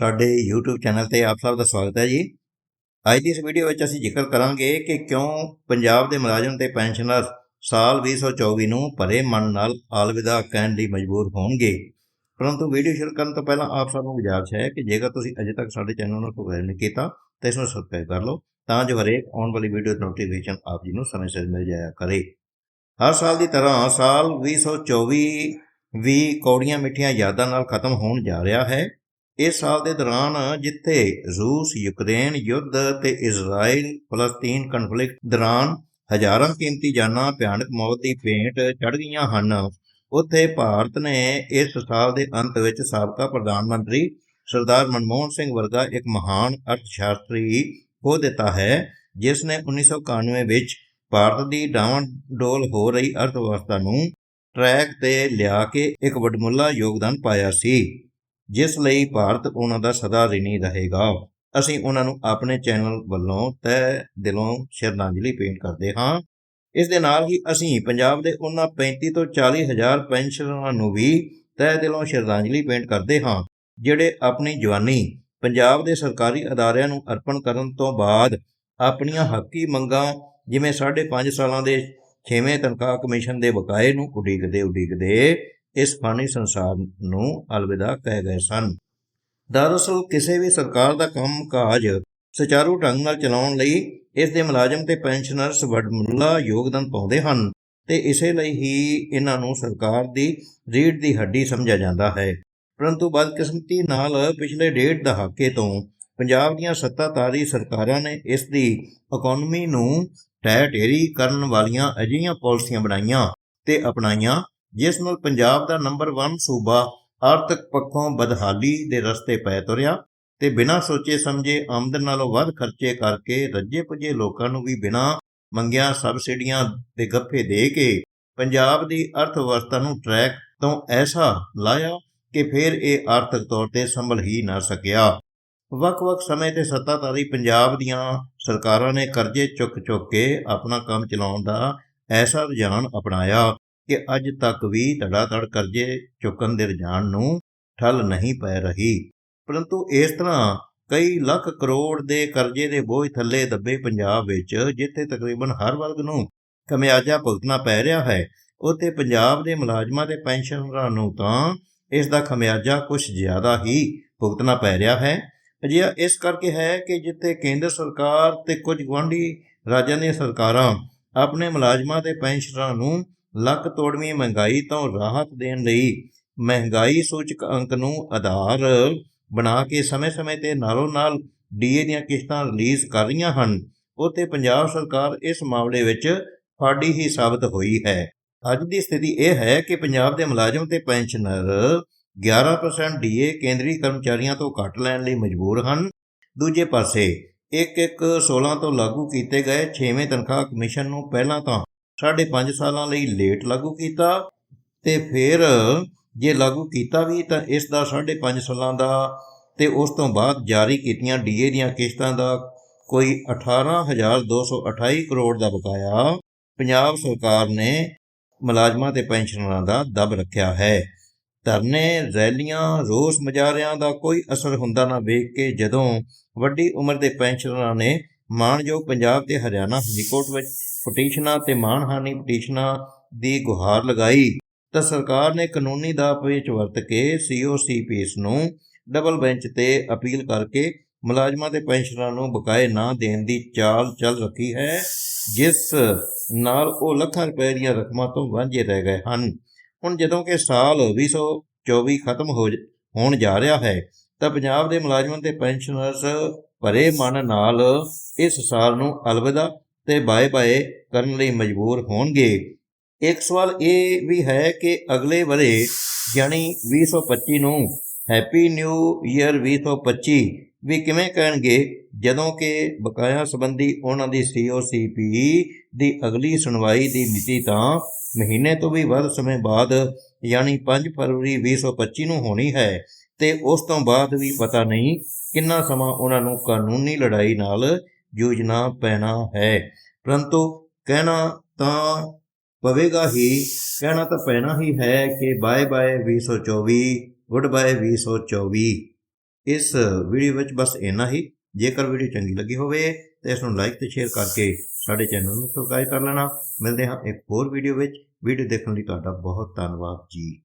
ਸਾਡੇ YouTube channel ਤੇ ਆਪ ਸਭ ਦਾ ਸਵਾਗਤ ਹੈ ਜੀ। ਅੱਜ ਦੀ ਇਸ ਵੀਡੀਓ ਵਿੱਚ ਅਸੀਂ ਜ਼ਿਕਰ ਕਰਾਂਗੇ ਕਿ ਕਿਉਂ ਪੰਜਾਬ ਦੇ ਮੁਲਾਜ਼ਮ ਤੇ ਪੈਨਸ਼ਨਰ ਸਾਲ 2024 ਨੂੰ ਭਰੇ ਮਨ ਨਾਲ ਆਲਵਿਦਾ ਕਹਿਣ ਲਈ ਮਜਬੂਰ ਹੋਣਗੇ। ਪਰੰਤੂ ਵੀਡੀਓ ਸ਼ੁਰੂ ਕਰਨ ਤੋਂ ਪਹਿਲਾਂ ਆਪ ਸਭ ਨੂੰ ਗੁਜ਼ਾਰਿਸ਼ ਹੈ ਕਿ ਜੇਕਰ ਤੁਸੀਂ ਅਜੇ ਤੱਕ ਸਾਡੇ ਚੈਨਲ ਨੂੰ ਸਬਸਕ੍ਰਾਈਬ ਨਹੀਂ ਕੀਤਾ, ਤਾਂ ਇਸ ਨੂੰ ਸਬਸਕ੍ਰਾਈਬ ਕਰ ਲਓ, ਤਾਂ ਜੋ ਹਰੇਕ ਆਉਣ ਵਾਲੀ ਵੀਡੀਓ ਦੀ ਨੋਟੀਫਿਕੇਸ਼ਨ ਆਪ ਜੀ ਨੂੰ ਸਮੇਂ ਸਿਰ ਮਿਲ ਜਾਇਆ ਕਰੇ। ਹਰ ਸਾਲ ਦੀ ਤਰ੍ਹਾਂ ਸਾਲ 2024 ਵੀ ਕੌੜੀਆਂ ਮਿੱਠੀਆਂ ਯਾਦਾਂ ਨਾਲ ਖਤਮ ਹੋਣ ਜਾ ਰਿਹਾ ਹੈ। ਇਸ ਸਾਲ ਦੇ ਦੌਰਾਨ ਜਿੱਥੇ ਰੂਸ, ਯੂਕਰੇਨ, ਯੁੱਧ ਤੇ ਇਜ਼ਰਾਈਲ, ਫਲਸਤੀਨ ਕਨਫਲਿਕਟ ਦੌਰਾਨ ਹਜ਼ਾਰਾਂ ਕੀਮਤੀ ਜਾਨਾਂ ਭਿਆਨਕ ਮੌਤ ਦੀ ਭੇਂਟ ਚੜ ਗਈਆਂ ਹਨ, ਉੱਥੇ ਭਾਰਤ ਨੇ ਇਸ ਸਾਲ ਦੇ ਅੰਤ ਵਿੱਚ ਸਾਬਕਾ ਪ੍ਰਧਾਨ ਮੰਤਰੀ ਸਰਦਾਰ ਮਨਮੋਹਨ ਸਿੰਘ ਵਰਗਾ ਇੱਕ ਮਹਾਨ ਅਰਥਸ਼ਾਸਤਰੀ ਹੋ ਦਿੱਤਾ ਹੈ, ਜਿਸ ਨੇ 1991 ਵਿੱਚ ਭਾਰਤ ਦੀ ਡਾਵਾਂਡੋਲ ਹੋ ਰਹੀ ਅਰਥ ਵਿਵਸਥਾ ਨੂੰ ਟਰੈਕ ਤੇ ਲਿਆ ਕੇ ਇੱਕ ਵੱਡਮੁੱਲਾ ਯੋਗਦਾਨ ਪਾਇਆ ਸੀ। ਜਿਸ ਲਈ ਭਾਰਤ ਉਹਨਾਂ ਦਾ ਸਦਾ ਰਿਣੀ ਰਹੇਗਾ। ਅਸੀਂ ਉਹਨਾਂ ਨੂੰ ਆਪਣੇ ਚੈਨਲ ਵੱਲੋਂ ਤਹਿ ਦਿਲੋਂ ਸ਼ਰਧਾਂਜਲੀ ਭੇਂਟ ਕਰਦੇ ਹਾਂ। ਇਸ ਦੇ ਨਾਲ ਹੀ ਅਸੀਂ ਪੰਜਾਬ ਦੇ ਉਹਨਾਂ 35 ਤੋਂ 40 ਹਜ਼ਾਰ ਪੈਨਸ਼ਨਰਾਂ ਨੂੰ ਵੀ ਤਹਿ ਦਿਲੋਂ ਸ਼ਰਧਾਂਜਲੀ ਭੇਂਟ ਕਰਦੇ ਹਾਂ, ਜਿਹੜੇ ਆਪਣੀ ਜਵਾਨੀ ਪੰਜਾਬ ਦੇ ਸਰਕਾਰੀ ਅਦਾਰਿਆਂ ਨੂੰ ਅਰਪਣ ਕਰਨ ਤੋਂ ਬਾਅਦ ਆਪਣੀਆਂ ਹੱਕੀ ਮੰਗਾਂ, ਜਿਵੇਂ 5.5 ਸਾਲਾਂ ਦੇ 6ਵੇਂ ਤਨਖਾਹ ਕਮਿਸ਼ਨ ਦੇ ਬਕਾਏ ਨੂੰ ਉਡੀਕਦੇ ਉਡੀਕਦੇ ਇਸ ਫਾਨੀ ਸੰਸਾਰ ਨੂੰ ਅਲਵਿਦਾ ਕਹਿ ਗਏ ਸਨ। ਦਰਅਸਲ ਕਿਸੇ ਵੀ ਸਰਕਾਰ ਦਾ ਕੰਮ ਕਾਜ ਸੁਚਾਰੂ ਢੰਗ ਨਾਲ ਚਲਾਉਣ ਲਈ ਇਸ ਦੇ ਮੁਲਾਜ਼ਮ ਤੇ ਪੈਨਸ਼ਨਰਸ ਵੱਡਮੁੱਲਾ ਯੋਗਦਾਨ ਪਾਉਂਦੇ ਹਨ ਤੇ ਇਸੇ ਲਈ ਹੀ ਇਹਨਾਂ ਨੂੰ ਸਰਕਾਰ ਦੀ ਰੀੜ ਦੀ ਹੱਡੀ ਸਮਝਿਆ ਜਾਂਦਾ ਹੈ। ਪਰੰਤੂ ਬਦਕਿਸਮਤੀ ਨਾਲ ਪਿਛਲੇ ਡੇਢ ਦਹਾਕੇ ਤੋਂ ਪੰਜਾਬ ਦੀਆਂ ਸੱਤਾਧਾਰੀ ਸਰਕਾਰਾਂ ਨੇ ਇਸ ਦੀ ਇਕਨੋਮੀ ਨੂੰ ਟੈ ਢੇਰੀ ਕਰਨ ਵਾਲੀਆਂ ਅਜਿਹੀਆਂ ਪਾਲਿਸੀਆਂ ਬਣਾਈਆਂ ਤੇ ਅਪਣਾਈਆਂ ਜਿਸ ਨਾਲ ਪੰਜਾਬ ਦਾ ਨੰਬਰ 1 ਸੂਬਾ ਆਰਥਿਕ ਪੱਖੋਂ ਬਦਹਾਲੀ ਦੇ ਰਸਤੇ ਪੈ ਤੁਰਿਆ ਤੇ ਬਿਨਾਂ ਸੋਚੇ ਸਮਝੇ ਆਮਦਨ ਨਾਲੋਂ ਵੱਧ ਖਰਚੇ ਕਰਕੇ ਰੱਜੇ ਪੁੱਜੇ ਲੋਕਾਂ ਨੂੰ ਵੀ ਬਿਨਾਂ ਮੰਗਿਆ ਸਬਸਿਡੀਆਂ ਤੇ ਗੱਫੇ ਦੇ ਕੇ ਪੰਜਾਬ ਦੀ ਅਰਥ ਵਿਵਸਥਾ ਨੂੰ ਟਰੈਕ ਤੋਂ ਐਸਾ ਲਾਇਆ ਕਿ ਫਿਰ ਇਹ ਆਰਥਿਕ ਤੌਰ ਤੇ ਸੰਭਲ ਹੀ ਨਾ ਸਕਿਆ। ਵੱਖ-ਵੱਖ ਸਮੇਂ ਤੇ ਸੱਤਾਧਾਰੀ ਪੰਜਾਬ ਦੀਆਂ ਸਰਕਾਰਾਂ ਨੇ ਕਰਜ਼ੇ ਚੁੱਕ-ਚੁੱਕ ਕੇ ਆਪਣਾ ਕੰਮ ਚਲਾਉਣ ਦਾ ਐਸਾ ਰੁਝਾਨ ਅਪਣਾਇਆ। ਕਿ ਅੱਜ ਤੱਕ ਵੀ ਧੜਾ-ਧੜ ਕਰਜ਼ੇ ਚੁੱਕਣ ਦੇ ਰੁਝਾਨ ਨੂੰ ਠੱਲ ਨਹੀਂ ਪੈ ਰਹੀ। ਪਰੰਤੂ ਇਸ ਤਰ੍ਹਾਂ ਕਈ ਲੱਖ ਕਰੋੜ ਦੇ ਕਰਜ਼ੇ ਦੇ ਬੋਝ ਥੱਲੇ ਦੱਬੇ ਪੰਜਾਬ ਵਿੱਚ, ਜਿੱਥੇ ਤਕਰੀਬਨ ਹਰ ਵਰਗ ਨੂੰ ਕਮਿਆਜਾ ਭੁਗਤਣਾ ਪੈ ਰਿਹਾ ਹੈ, ਉੱਥੇ ਪੰਜਾਬ ਦੇ ਮੁਲਾਜ਼ਮਾਂ ਤੇ ਪੈਨਸ਼ਨਰਾਂ ਨੂੰ ਤਾਂ ਇਸ ਦਾ ਖਮਿਆਜਾ ਕੁਝ ਜ਼ਿਆਦਾ ਹੀ ਭੁਗਤਣਾ ਪੈ ਰਿਹਾ ਹੈ। ਅਜਿਹਾ ਇਸ ਕਰਕੇ ਹੈ ਕਿ ਜਿੱਥੇ ਕੇਂਦਰ ਸਰਕਾਰ ਤੇ ਕੁਝ ਗੁਆਂਢੀ ਰਾਜਾਂ ਦੀਆਂ ਸਰਕਾਰਾਂ ਆਪਣੇ ਮੁਲਾਜ਼ਮਾਂ ਤੇ ਪੈਨਸ਼ਨਰਾਂ ਨੂੰ ਲੱਕ ਤੋੜਵੀਂ ਮਹਿੰਗਾਈ ਤੋਂ ਰਾਹਤ ਦੇਣ ਲਈ ਮਹਿੰਗਾਈ ਸੂਚਕ ਅੰਕ ਨੂੰ ਆਧਾਰ ਬਣਾ ਕੇ ਸਮੇਂ-ਸਮੇਂ ਤੇ ਨਾਲੋਂ ਨਾਲ ਡੀਏ ਦੀਆਂ ਕਿਸ਼ਤਾਂ ਰਿਲੀਜ਼ ਕਰ ਰਹੀਆਂ ਹਨ, ਉੱਥੇ ਪੰਜਾਬ ਸਰਕਾਰ ਇਸ ਮਾਮਲੇ ਵਿੱਚ ਫਾੜੀ ਹੀ ਸਾਬਤ ਹੋਈ ਹੈ। ਅੱਜ ਦੀ ਸਥਿਤੀ ਇਹ ਹੈ ਕਿ ਪੰਜਾਬ ਦੇ ਮੁਲਾਜ਼ਮ ਤੇ ਪੈਨਸ਼ਨਰ 11% ਡੀਏ ਕੇਂਦਰੀ ਕਰਮਚਾਰੀਆਂ ਤੋਂ ਘੱਟ ਲੈਣ ਲਈ ਮਜਬੂਰ ਹਨ। ਦੂਜੇ ਪਾਸੇ ਇੱਕ ਇੱਕ 16 ਤੋਂ ਲਾਗੂ ਕੀਤੇ ਗਏ 6ਵੇਂ ਤਨਖਾਹ ਕਮਿਸ਼ਨ ਨੂੰ ਪਹਿਲਾਂ ਤਾਂ 5.5 ਸਾਲਾਂ ਲਈ ਲੇਟ ਲਾਗੂ ਕੀਤਾ ਤੇ ਫਿਰ ਜੇ ਲਾਗੂ ਕੀਤਾ ਵੀ ਤਾਂ ਇਸ ਦਾ 5.5 ਸਾਲਾਂ ਦਾ ਤੇ ਉਸ ਤੋਂ ਬਾਅਦ ਜਾਰੀ ਕੀਤੀਆਂ ਡੀਏ ਦੀਆਂ ਕਿਸ਼ਤਾਂ ਦਾ ਕੋਈ 18228 ਕਰੋੜ ਦਾ ਬਕਾਇਆ ਪੰਜਾਬ ਸਰਕਾਰ ਨੇ ਮੁਲਾਜ਼ਮਾਂ ਤੇ ਪੈਨਸ਼ਨਰਾਂ ਦਾ ਦਬ ਰੱਖਿਆ ਹੈ। ਧਰਨੇ, ਰੈਲੀਆਂ, ਰੋਸ ਮਜ਼ਾਰਿਆਂ ਦਾ ਕੋਈ ਅਸਰ ਹੁੰਦਾ ਨਾ ਵੇਖ ਕੇ ਜਦੋਂ ਵੱਡੀ ਉਮਰ ਦੇ ਪੈਨਸ਼ਨਰਾਂ ਨੇ ਮਾਣਯੋਗ ਪੰਜਾਬ ਤੇ ਹਰਿਆਣਾ ਹਾਈਕੋਰਟ ਵਿੱਚ ਪਟੀਸ਼ਨਾਂ ਤੇ ਮਾਣਹਾਨੀ ਪਟੀਸ਼ਨਾਂ ਦੀ ਗੁਹਾਰ ਲਗਾਈ ਤਾਂ ਸਰਕਾਰ ਨੇ ਕਾਨੂੰਨੀ ਦਾ ਪੇਚ ਵਰਤ ਕੇ ਸੀਓਸੀਪੀਸ ਨੂੰ ਡਬਲ ਬੈਂਚ ਤੇ ਅਪੀਲ ਕਰਕੇ ਮੁਲਾਜ਼ਮਾਂ ਤੇ ਪੈਨਸ਼ਨਰਾਂ ਨੂੰ ਬਕਾਏ ਨਾ ਦੇਣ ਦੀ ਚਾਲ ਚੱਲ ਰੱਖੀ ਹੈ, ਜਿਸ ਨਾਲ ਉਹ ਲੱਖਾਂ ਰੁਪਏ ਦੀਆਂ ਰਕਮਾਂ ਤੋਂ ਵਾਂਝੇ ਰਹਿ ਗਏ ਹਨ। ਹੁਣ ਜਦੋਂ ਕਿ ਸਾਲ 2024 ਖਤਮ ਹੋ ਜ- ਹੋਣ ਜਾ ਰਿਹਾ ਹੈ, ਤਾਂ ਪੰਜਾਬ ਦੇ ਮੁਲਾਜ਼ਮਾਂ ਤੇ ਪੈਨਸ਼ਨਰਸ ਭਰੇ ਮਨ ਨਾਲ ਇਸ ਸਾਲ ਨੂੰ ਅਲਵਿਦਾ ਤੇ ਬਾਏ ਬਾਏ ਕਰਨ ਲਈ ਮਜਬੂਰ ਹੋਣਗੇ। ਇੱਕ ਸਵਾਲ ਇਹ ਵੀ ਹੈ ਕਿ ਅਗਲੇ ਬਰੇ ਯਾਨੀ 2025 ਨੂੰ ਹੈਪੀ ਨਿਊ ਈਅਰ 2025 ਵੀ ਕਿਵੇਂ ਕਹਿਣਗੇ? ਜਦੋਂ ਕਿ ਬਕਾਇਆ ਸੰਬੰਧੀ ਉਹਨਾਂ ਦੀ ਸੀਓਸੀਪੀ ਦੀ ਅਗਲੀ ਸੁਣਵਾਈ ਦੀ ਮਿਤੀ ਤਾਂ ਮਹੀਨੇ ਤੋਂ ਵੀ ਵੱਧ ਸਮੇਂ ਬਾਅਦ ਯਾਨੀ 5 ਫਰਵਰੀ 2025 ਨੂੰ ਹੋਣੀ ਹੈ ਤੇ ਉਸ ਤੋਂ ਬਾਅਦ ਵੀ ਪਤਾ ਨਹੀਂ ਕਿੰਨਾ ਸਮਾਂ ਉਹਨਾਂ ਨੂੰ ਕਾਨੂੰਨੀ ਲੜਾਈ ਨਾਲ ਜੂਝਣਾ ਪੈਣਾ ਹੈ। ਪਰੰਤੂ ਕਹਿਣਾ ਤਾਂ ਪਵੇਗਾ ਹੀ, ਕਹਿਣਾ ਤਾਂ ਪੈਣਾ ਹੀ ਹੈ ਕਿ ਬਾਏ ਬਾਏ 2024 ਗੁੱਡ ਬਾਏ 2024 ਇਸ ਵੀਡੀਓ ਵਿੱਚ ਬਸ ਇੰਨਾ ਹੀ। ਜੇਕਰ ਵੀਡੀਓ ਚੰਗੀ ਲੱਗੀ ਹੋਵੇ ਤਾਂ ਇਸ ਨੂੰ ਲਾਈਕ ਤੇ ਸ਼ੇਅਰ ਕਰਕੇ ਸਾਡੇ ਚੈਨਲ ਨੂੰ ਸਬਸਕ੍ਰਾਈਬ ਕਰ ਲੈਣਾ। ਮਿਲਦੇ ਹਾਂ ਇੱਕ ਹੋਰ ਵੀਡੀਓ ਵਿੱਚ। ਵੀਡੀਓ ਦੇਖਣ ਲਈ ਤੁਹਾਡਾ ਬਹੁਤ ਧੰਨਵਾਦ ਜੀ।